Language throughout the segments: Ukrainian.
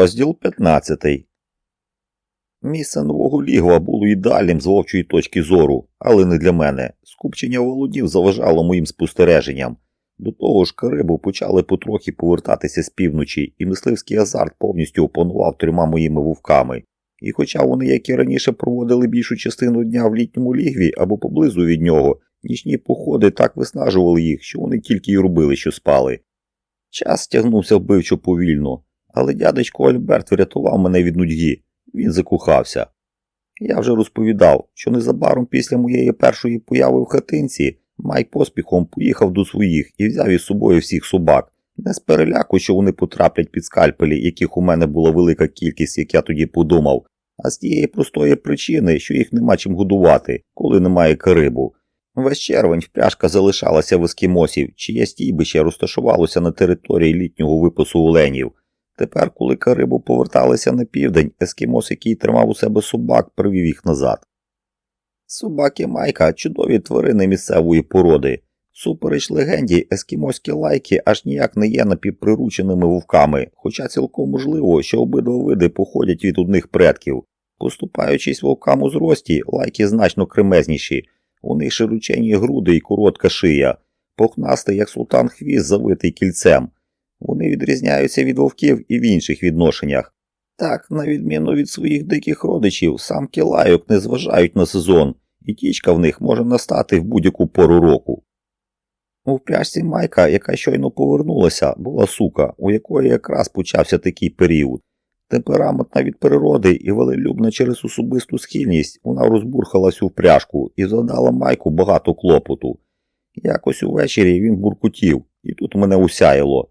Розділ 15 Місце нового лігва було ідеальним з вовчої точки зору, але не для мене. Скупчення володів заважало моїм спостереженням. До того ж, Карибу почали потрохи повертатися з півночі, і мисливський азарт повністю опанував трьома моїми вовками. І хоча вони, як і раніше, проводили більшу частину дня в літньому лігві або поблизу від нього, нічні походи так виснажували їх, що вони тільки й робили, що спали. Час стягнувся вбивчо повільно, але дядечко Альберт врятував мене від нудьги. Він закохався. Я вже розповідав, що незабаром після моєї першої появи в хатинці Майк поспіхом поїхав до своїх і взяв із собою всіх собак, не з переляку, що вони потраплять під скальпелі, яких у мене була велика кількість, як я тоді подумав, а з тієї простої причини, що їх нема чим годувати, коли немає карибу. Весь червень впряжка залишалася в ескімосів, чиє стійбище розташувалося на території літнього випасу оленів. Тепер, коли Карибу поверталися на південь, ескімос, який тримав у себе собак, привів їх назад. Собаки Майка чудові тварини місцевої породи. Супереч легенді, ескімоські лайки аж ніяк не є напівприрученими вовками, хоча цілком можливо, що обидва види походять від одних предків. Поступаючись вовкам у зрості, лайки значно кремезніші, у них широчені груди і коротка шия, похнастий, як султан хвіст, завитий кільцем. Вони відрізняються від вовків і в інших відношеннях. Так, на відміну від своїх диких родичів, самки лайок не зважають на сезон, і тічка в них може настати в будь-яку пору року. У впряжці Майка, яка щойно повернулася, була сука, у якої якраз почався такий період. Темпераментна від природи і велелюбна через особисту схильність, вона розбурхала всю впряжку і задала Майку багато клопоту. Якось увечері він буркутів, і тут мене усяяло.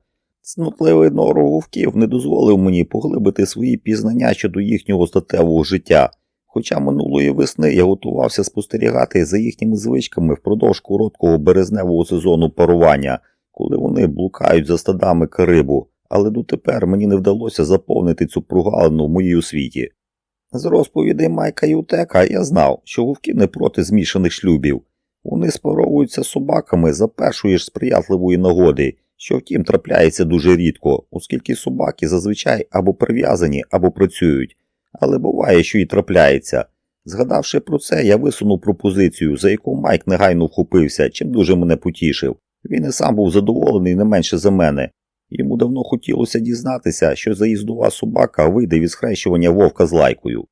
Снутливий нору вовків не дозволив мені поглибити свої пізнання щодо їхнього статевого життя, хоча минулої весни я готувався спостерігати за їхніми звичками впродовж короткого березневого сезону парування, коли вони блукають за стадами карибу, але дотепер мені не вдалося заповнити цю прогалину в моїй освіті. З розповідей Майка Ютека я знав, що вовки не проти змішаних шлюбів. Вони спаровуються собаками за першої ж сприятливої нагоди що втім трапляється дуже рідко, оскільки собаки зазвичай або прив'язані, або працюють, але буває, що і трапляється. Згадавши про це, я висунув пропозицію, за яку Майк негайно вхопився, чим дуже мене потішив. Він і сам був задоволений не менше за мене. Йому давно хотілося дізнатися, що заїздова собака вийде від схрещування вовка з лайкою.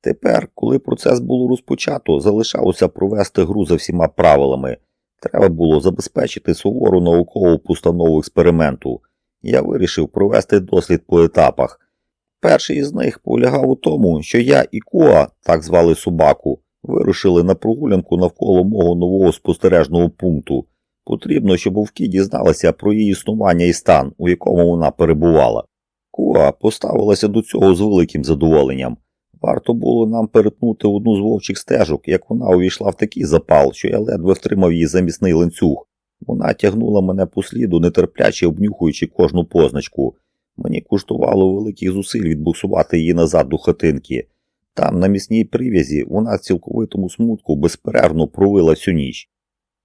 Тепер, коли процес було розпочато, залишалося провести гру за всіма правилами. Треба було забезпечити сувору наукову постанову експерименту. Я вирішив провести дослід по етапах. Перший із них полягав у тому, що я і Коа, так звали собаку, вирушили на прогулянку навколо мого нового спостережного пункту. Потрібно, щоб вовки дізналися про її існування і стан, у якому вона перебувала. Куа поставилася до цього з великим задоволенням. Варто було нам перетнути одну з вовчих стежок, як вона увійшла в такий запал, що я ледве втримав її замісний ланцюг. Вона тягнула мене по сліду, нетерпляче обнюхуючи кожну позначку. Мені коштувало великих зусиль відбуксувати її назад до хатинки. Там, на місній прив'язі, вона в цілковитому смутку безперервно провила всю ніч.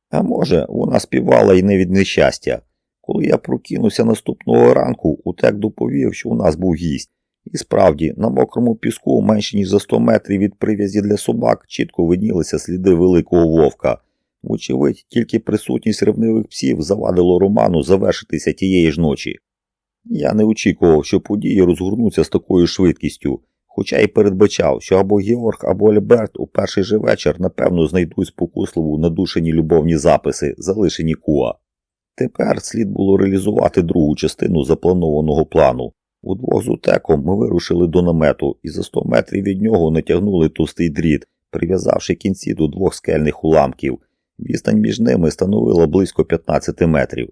А може, вона співала і не від нещастя. Коли я прокинувся наступного ранку, утек доповів, що у нас був гість. І справді, на мокрому піску, менше ніж за 100 метрів від прив'язі для собак, чітко виднілися сліди великого вовка. Вочевидь, тільки присутність ревнивих псів завадило роману завершитися тієї ж ночі. Я не очікував, що події розгорнуться з такою швидкістю, хоча й передбачав, що або Георг, або Альберт у перший же вечір напевно знайдуть спокусливу надушені любовні записи, залишені куа. Тепер слід було реалізувати другу частину запланованого плану. Удвох з утеком ми вирушили до намету і за 100 метрів від нього натягнули товстий дріт, прив'язавши кінці до двох скельних уламків. Відстань між ними становила близько 15 метрів.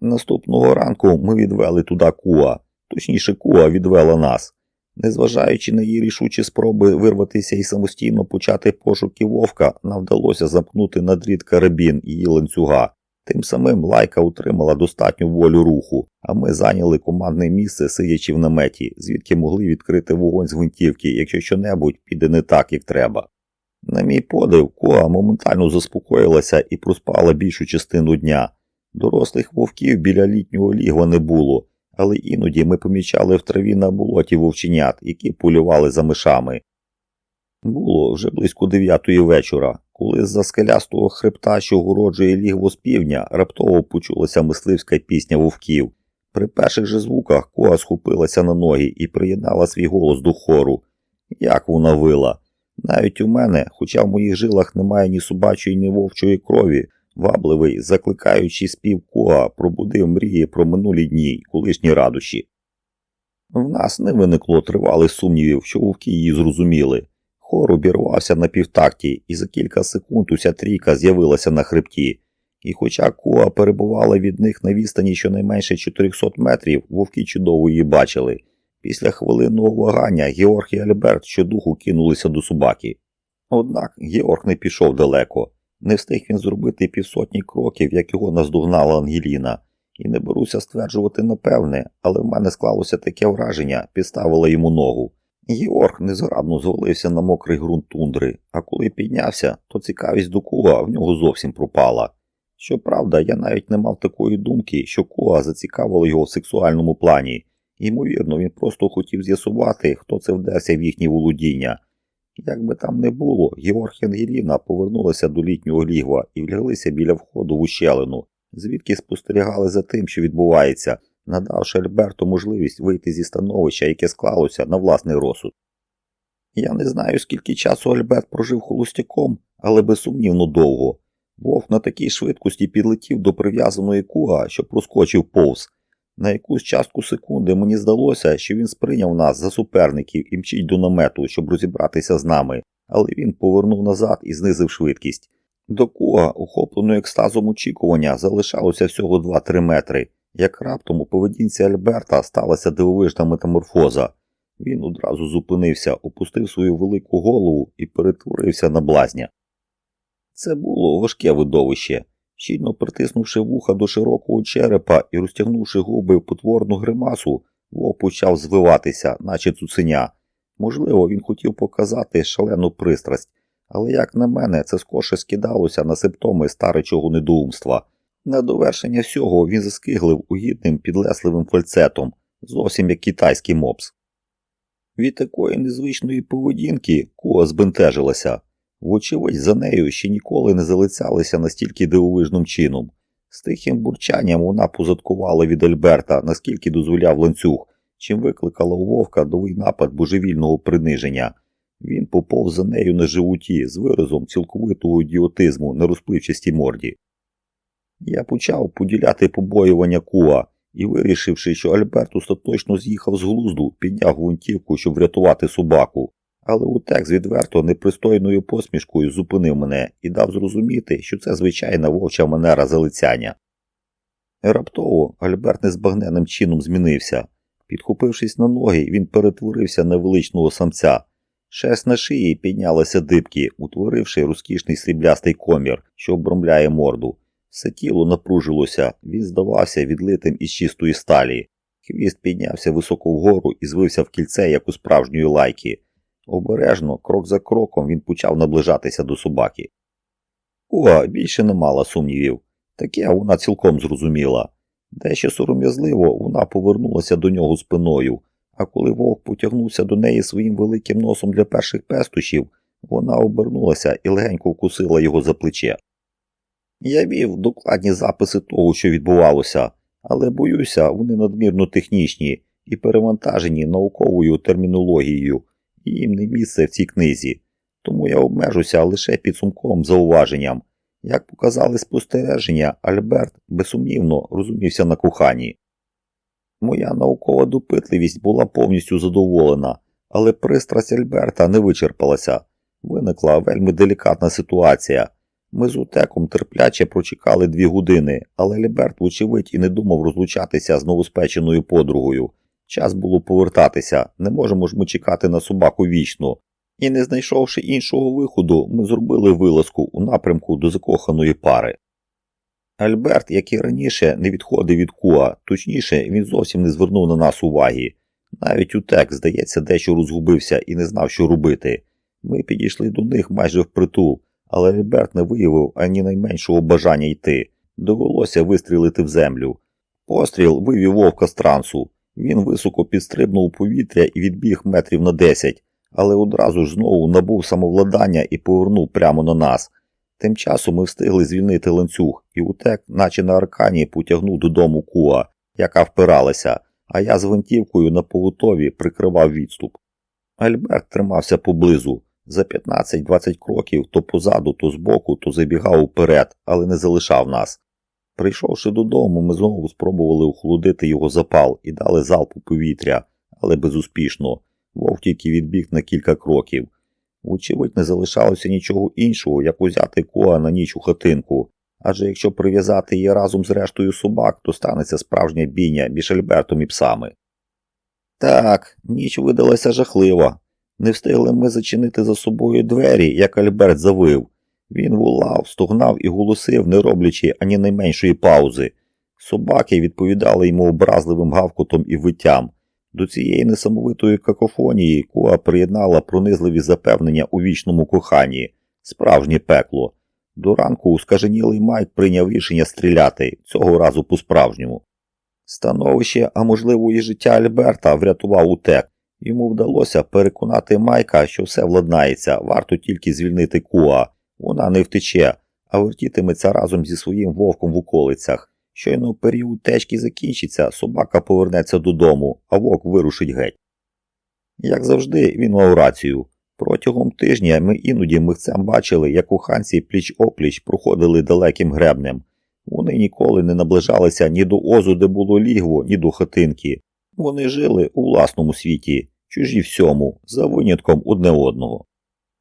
Наступного ранку ми відвели туди куа, точніше, куа відвела нас. Незважаючи на її рішучі спроби вирватися і самостійно почати пошуки вовка, нам вдалося замкнути на дріт карабін її ланцюга. Тим самим лайка утримала достатню волю руху, а ми зайняли командне місце, сидячи в наметі, звідки могли відкрити вогонь з гвинтівки, якщо що-небудь піде не так, як треба. На мій подив, коа моментально заспокоїлася і проспала більшу частину дня. Дорослих вовків біля літнього лігва не було, але іноді ми помічали в траві на болоті вовченят, які полювали за мишами. Було вже близько дев'ятої вечора, коли з-за скелястого хребта, що огороджує лігво з півдня, раптово почулася мисливська пісня вовків. При перших же звуках коа схопилася на ноги і приєднала свій голос до хору. Як вона вила! Навіть у мене, хоча в моїх жилах немає ні собачої, ні вовчої крові, вабливий, закликаючий спів коа, пробудив мрії про минулі дні й колишні радощі. В нас не виникло тривалих сумнівів, що вовки її зрозуміли. Хор обірвався на півтакті, і за кілька секунд уся трійка з'явилася на хребті. І хоча Коа перебувала від них на відстані щонайменше 400 метрів, вовки чудово її бачили. Після хвилинного вагання Георг і Альберт щодуху кинулися до собаки. Однак Георг не пішов далеко. Не встиг він зробити півсотні кроків, як його наздогнала Ангеліна. І не беруся стверджувати напевне, але в мене склалося таке враження, підставила йому ногу. Георг незграбно звалився на мокрий ґрунт тундри, а коли піднявся, то цікавість до Куа в нього зовсім пропала. Щоправда, я навіть не мав такої думки, що Коа зацікавило його в сексуальному плані. Ймовірно, він просто хотів з'ясувати, хто це вдерся в їхні володіння. Як би там не було, Георг Ангеліна повернулися до літнього лігва і вляглися біля входу в ущелину, звідки спостерігали за тим, що відбувається, надавши Альберту можливість вийти зі становища, яке склалося на власний розсуд. Я не знаю, скільки часу Альберт прожив холостяком, але безсумнівно довго. Вовк на такій швидкості підлетів до прив'язаної куга, що проскочив повз. На якусь частку секунди мені здалося, що він сприйняв нас за суперників і мчить до намету, щоб розібратися з нами, але він повернув назад і знизив швидкість. До куга, охопленої екстазом очікування, залишалося всього 2-3 метри. Як раптом у поведінці Альберта сталася дивовижна метаморфоза. Він одразу зупинився, опустив свою велику голову і перетворився на блазня. Це було важке видовище. Щільно притиснувши вуха до широкого черепа і розтягнувши губи в потворну гримасу, вовк почав звиватися, наче цуценя. Можливо, він хотів показати шалену пристрасть, але, як на мене, це скорше скидалося на симптоми старичого недоумства. На довершення всього він заскиглив угідним підлесливим фальцетом, зовсім як китайський мопс. Від такої незвичної поведінки Куа збентежилася. Вочевидь, за нею ще ніколи не залицялися настільки дивовижним чином. З тихим бурчанням вона позадкувала від Альберта, наскільки дозволяв ланцюг, чим викликала у вовка новий напад божевільного приниження. Він поповз за нею на животі з виразом цілковитого ідіотизму на розпливчастій морді. Я почав поділяти побоювання Куа і, вирішивши, що Альберт остаточно з'їхав з глузду, підняв гвинтівку, щоб врятувати собаку. Але Утекс відверто непристойною посмішкою зупинив мене і дав зрозуміти, що це звичайна вовча манера залицяння. Раптово Альберт незбагненним чином змінився. Підхопившись на ноги, він перетворився на величного самця. Шерсть на шиї піднялася дибки, утворивши розкішний сріблястий комір, що обромляє морду. Все тіло напружилося, він здавався відлитим із чистої сталі. Хвіст піднявся високо вгору і звився в кільце, як у справжньої лайки. Обережно, крок за кроком, він почав наближатися до собаки. Куа більше не мала сумнівів. Таке вона цілком зрозуміла. Дещо сором'язливо вона повернулася до нього спиною, а коли вовк потягнувся до неї своїм великим носом для перших пестощів, вона обернулася і легенько вкусила його за плече. Я вів докладні записи того, що відбувалося, але боюся, вони надмірно технічні і перевантажені науковою термінологією і їм не місце в цій книзі, тому я обмежуся лише підсумковим зауваженням. Як показали спостереження, Альберт безсумнівно розумівся на коханні. Моя наукова допитливість була повністю задоволена, але пристрасть Альберта не вичерпалася. Виникла вельми делікатна ситуація. Ми з утеком терпляче прочекали дві години, але Альберт, вочевидь, і не думав розлучатися з новоспеченою подругою. Час було повертатися, не можемо ж ми чекати на собаку вічно. І не знайшовши іншого виходу, ми зробили вилазку у напрямку до закоханої пари. Альберт, як і раніше, не відходив від Куа, точніше, він зовсім не звернув на нас уваги. Навіть утек, здається, дещо розгубився і не знав, що робити. Ми підійшли до них майже впритул, але Альберт не виявив ані найменшого бажання йти. Довелося вистрілити в землю. Постріл вивів вовка з трансу. Він високо підстрибнув у повітря і відбіг метрів на десять, але одразу ж знову набув самовладання і повернув прямо на нас. Тим часом ми встигли звільнити ланцюг, і утек, наче на аркані, потягнув додому куа, яка впиралася, а я з гвинтівкою на поготові прикривав відступ. Альберт тримався поблизу. За 15-20 кроків то позаду, то збоку, то забігав уперед, але не залишав нас. Прийшовши додому, ми знову спробували охолодити його запал і дали залпу повітря, але безуспішно. Вовк тільки відбіг на кілька кроків. Вочевидь, не залишалося нічого іншого, як узяти коа на ніч у хатинку. Адже якщо прив'язати її разом з рештою собак, то станеться справжня бійня між Альбертом і псами. Так, ніч видалася жахлива. Не встигли ми зачинити за собою двері, як Альберт завив. Він волав, стогнав і голосив, не роблячи ані найменшої паузи. Собаки відповідали йому образливим гавкотом і виттям. До цієї несамовитої какофонії Куа приєднала пронизливі запевнення у вічному коханні, справжнє пекло. До ранку ускаженілий Майк прийняв рішення стріляти, цього разу по-справжньому. Становище, а можливо і життя Альберта врятував утек. Йому вдалося переконати Майка, що все владнається, варто тільки звільнити Куа. Вона не втече, а вертітиметься разом зі своїм вовком в околицях. Щойно період течки закінчиться, собака повернеться додому, а вовк вирушить геть. Як завжди, він мав рацію. Протягом тижня ми іноді михцем бачили, як уханці пліч опліч проходили далеким гребнем. Вони ніколи не наближалися ні до озу, де було лігво, ні до хатинки. Вони жили у власному світі, чужі всьому, за винятком одне одного.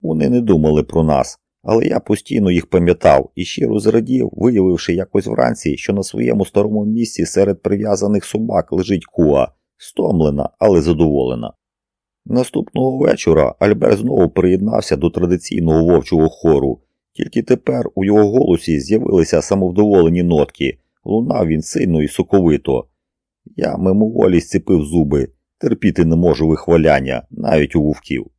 Вони не думали про нас, але я постійно їх пам'ятав і щиро зрадів, виявивши якось вранці, що на своєму старому місці серед прив'язаних собак лежить куа, стомлена, але задоволена. Наступного вечора Альберт знову приєднався до традиційного вовчого хору, тільки тепер у його голосі з'явилися самовдоволені нотки, лунав він сильно і соковито. Я мимоволі зціпив зуби, терпіти не можу вихваляння, навіть у вовків.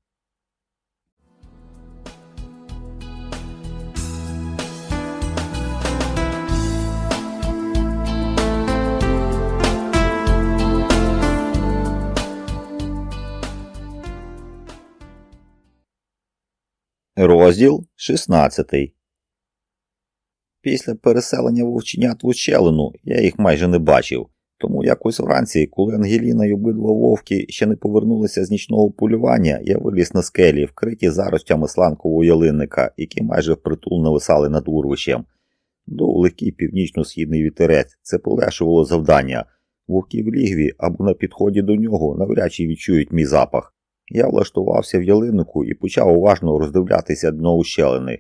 Розділ 16 Після переселення вовченят в ущелину я їх майже не бачив, тому якось вранці, коли Ангеліна й обидва вовки ще не повернулися з нічного полювання, я виліз на скелі, вкриті заростями сланкового ялинника, які майже впритул нависали над урвищем. Дув легкий північно-східний вітерець, це полегшувало завдання. Вовки в лігві або на підході до нього навряд чи відчують мій запах. Я влаштувався в ялиннику і почав уважно роздивлятися дно ущелини.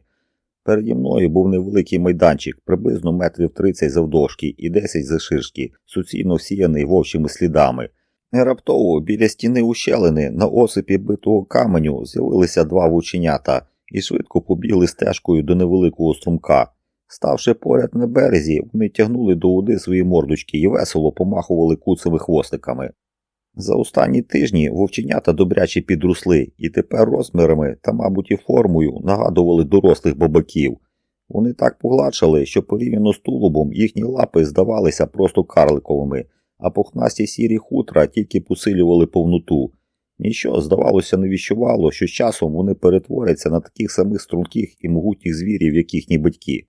Переді мною був невеликий майданчик, приблизно метрів 30 завдовжки і 10 завширшки, суцільно всіяний вовчими слідами. Раптово біля стіни ущелини на осипі битого каменю з'явилися два вовченята і швидко побігли стежкою до невеликого струмка. Ставши поряд на березі, вони тягнули до води свої мордочки і весело помахували куцевими хвостиками. За останні тижні вовченята добряче підросли і тепер розмірами та, мабуть, і формою нагадували дорослих бабаків. Вони так погладшали, що порівняно з тулубом їхні лапи здавалися просто карликовими, а пухнасті сірі хутра тільки посилювали повноту. Ніщо, здавалося, не віщувало, що з часом вони перетворяться на таких самих струнких і могутніх звірів, як їхні батьки.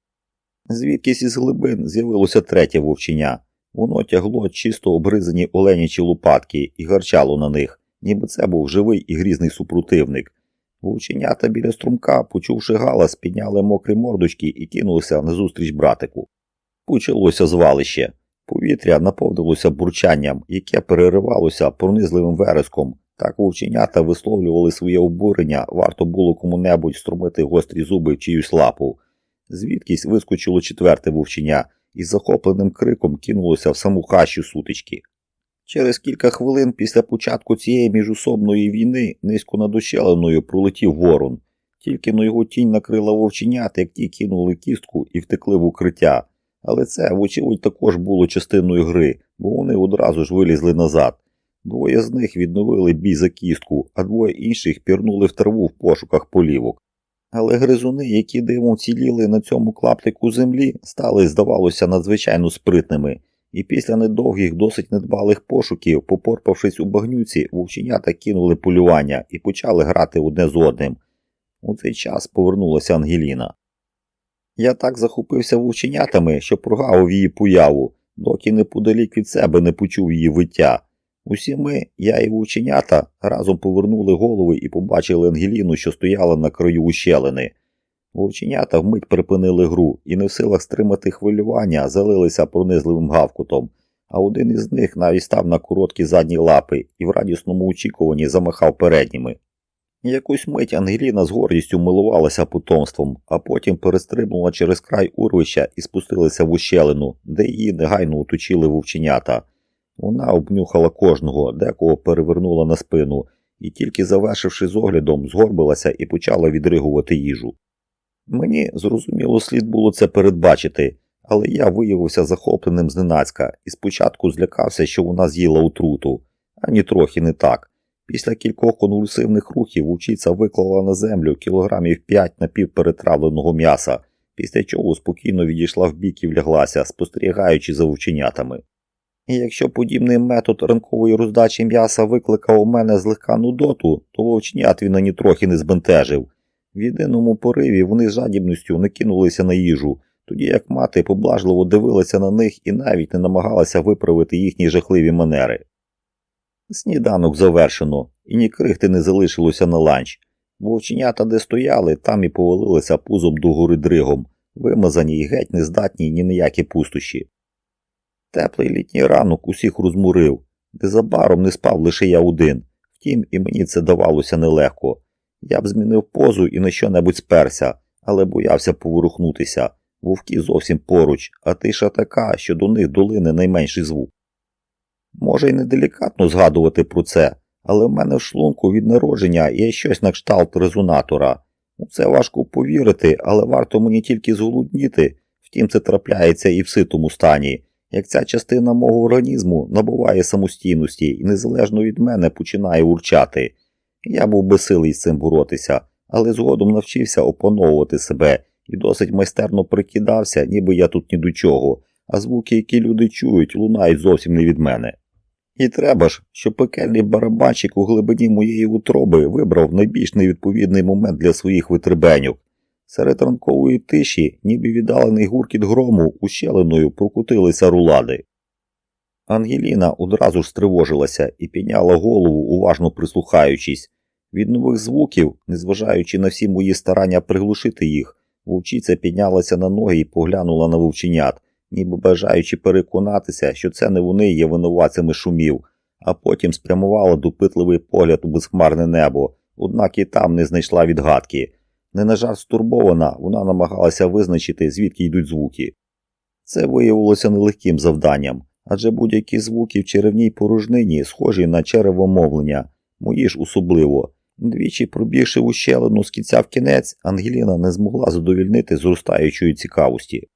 Звідкись із глибин з'явилося третє вовченя. Воно тягло чисто обризані оленячі лопатки і гарчало на них, ніби це був живий і грізний супротивник. Вовченята біля струмка, почувши галас, підняли мокрі мордочки і кинулися назустріч братику. Почалося звалище. Повітря наповнилося бурчанням, яке переривалося пронизливим вереском. Так вовченята висловлювали своє обурення, варто було кому-небудь струмити гострі зуби в чиюсь лапу. Звідкись вискочило четверте вовченя і захопленим криком кинулося в саму хащу сутички. Через кілька хвилин після початку цієї міжусобної війни низько над ущелиною пролетів ворон, тільки на його тінь накрила вовченят, як ті кинули кістку і втекли в укриття. Але це, вочевидь, також було частиною гри, бо вони одразу ж вилізли назад. Двоє з них відновили бій за кістку, а двоє інших пірнули в траву в пошуках полівок. Але гризуни, які дивом ціліли на цьому клаптику землі, стали, здавалося, надзвичайно спритними. і після недовгих, досить недбалих пошуків, попорпавшись у багнюці, вовченята кинули полювання і почали грати одне з одним. У цей час повернулася Ангеліна. Я так захопився вовченятами, що прогавив її появу, доки неподалік від себе не почув її виття. Усі ми, я і вовченята, разом повернули голови і побачили Ангеліну, що стояла на краю ущелини. Вовченята вмить припинили гру і не в силах стримати хвилювання, залилися пронизливим гавкутом, а один із них навіть став на короткі задні лапи і в радісному очікуванні замахав передніми. Якусь мить Ангеліна з гордістю милувалася потомством, а потім перестрибнула через край урвища і спустилася в ущелину, де її негайно оточили вовченята. Вона обнюхала кожного, декого перевернула на спину, і тільки завершивши з оглядом, згорбилася і почала відригувати їжу. Мені, зрозуміло, слід було це передбачити, але я виявився захопленим зненацька і спочатку злякався, що вона з'їла отруту, ані трохи не так. Після кількох конвульсивних рухів вовчиця виклала на землю кілограмів п'ять напівперетравленого м'яса, після чого спокійно відійшла вбік і вляглася, спостерігаючи за вовченятами. І якщо подібний метод ранкової роздачі м'яса викликав у мене злегка нудоту, то вовченят він ані трохи не збентежив. В єдиному пориві вони з жадібністю не кинулися на їжу, тоді як мати поблажливо дивилася на них і навіть не намагалася виправити їхні жахливі манери. Сніданок завершено, і ні крихти не залишилося на ланч. Вовченята, де стояли, там і повалилися пузом до гори дригом, вимазані й геть нездатні ні на які пустощі. Теплий літній ранок усіх розмурив, незабаром не спав лише я один, втім і мені це давалося нелегко. Я б змінив позу і на що-небудь сперся, але боявся поворухнутися. Вовки зовсім поруч, а тиша така, що до них долине найменший звук. Може й неделікатно згадувати про це, але в мене в шлунку від народження є щось на кшталт резонатора. У це важко повірити, але варто мені тільки зголодніти, втім це трапляється і в ситому стані. Як ця частина мого організму набуває самостійності і незалежно від мене починає урчати. Я був безсилий з цим боротися, але згодом навчився опановувати себе і досить майстерно прикидався, ніби я тут ні до чого, а звуки, які люди чують, лунають зовсім не від мене. І треба ж, щоб пекельний барабанщик у глибині моєї утроби вибрав найбільш невідповідний момент для своїх витребеньок. Серед ранкової тиші, ніби віддалений гуркіт грому, ущелиною прокутилися рулади. Ангеліна одразу ж стривожилася і підняла голову, уважно прислухаючись. Від нових звуків, незважаючи на всі мої старання приглушити їх, вовчиця піднялася на ноги і поглянула на вовченят, ніби бажаючи переконатися, що це не вони є винуватцями шумів, а потім спрямувала допитливий погляд у безхмарне небо, однак і там не знайшла відгадки. Не на жарт стурбована, вона намагалася визначити, звідки йдуть звуки. Це виявилося нелегким завданням, адже будь-які звуки в черевній порожнині схожі на черевомовлення, мої ж особливо. Двічі пробігши ущелину з кінця в кінець, Ангеліна не змогла задовільнити зростаючої цікавості.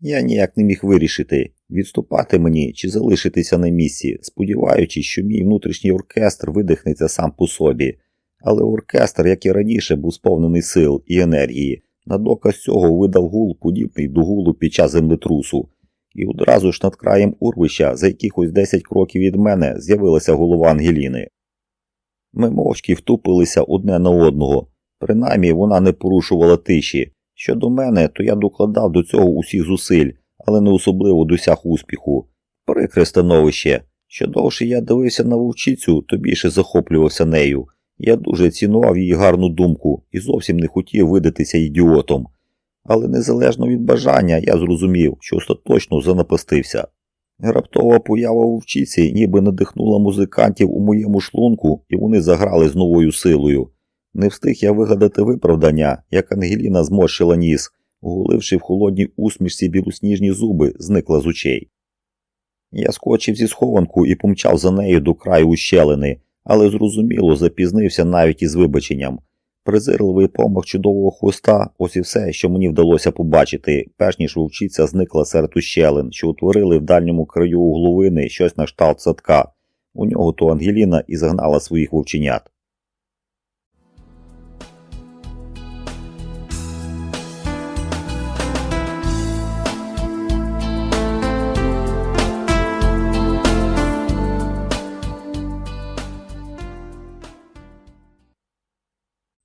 Я ніяк не міг вирішити, відступати мені чи залишитися на місці, сподіваючись, що мій внутрішній оркестр видихнеться сам по собі. Але оркестр, як і раніше, був сповнений сил і енергії. На доказ цього видав гул, подібний до гулу під час землетрусу. І одразу ж над краєм урвища, за якихось 10 кроків від мене, з'явилася голова Ангеліни. Ми мовчки втупилися одне на одного, принаймні вона не порушувала тиші. Щодо мене, то я докладав до цього усіх зусиль, але не особливо досяг успіху. Прикре становище. Що довше я дивився на вовчицю, то більше захоплювався нею. Я дуже цінував її гарну думку і зовсім не хотів видатися ідіотом. Але незалежно від бажання я зрозумів, що остаточно занапастився. Раптова поява вовчиці ніби надихнула музикантів у моєму шлунку, і вони заграли з новою силою. Не встиг я вигадати виправдання, як Ангеліна зморщила ніс, оголивши в холодній усмішці білосніжні зуби, зникла з очей. Я скочив зі схованку і помчав за нею до краю ущелини, але зрозуміло запізнився навіть із вибаченням. Призирливий помах чудового хвоста ось і все, що мені вдалося побачити, перш ніж вовчиця зникла серед ущелин, що утворили в дальньому краю угловини щось на кшталт садка. У нього то Ангеліна і загнала своїх вовченят.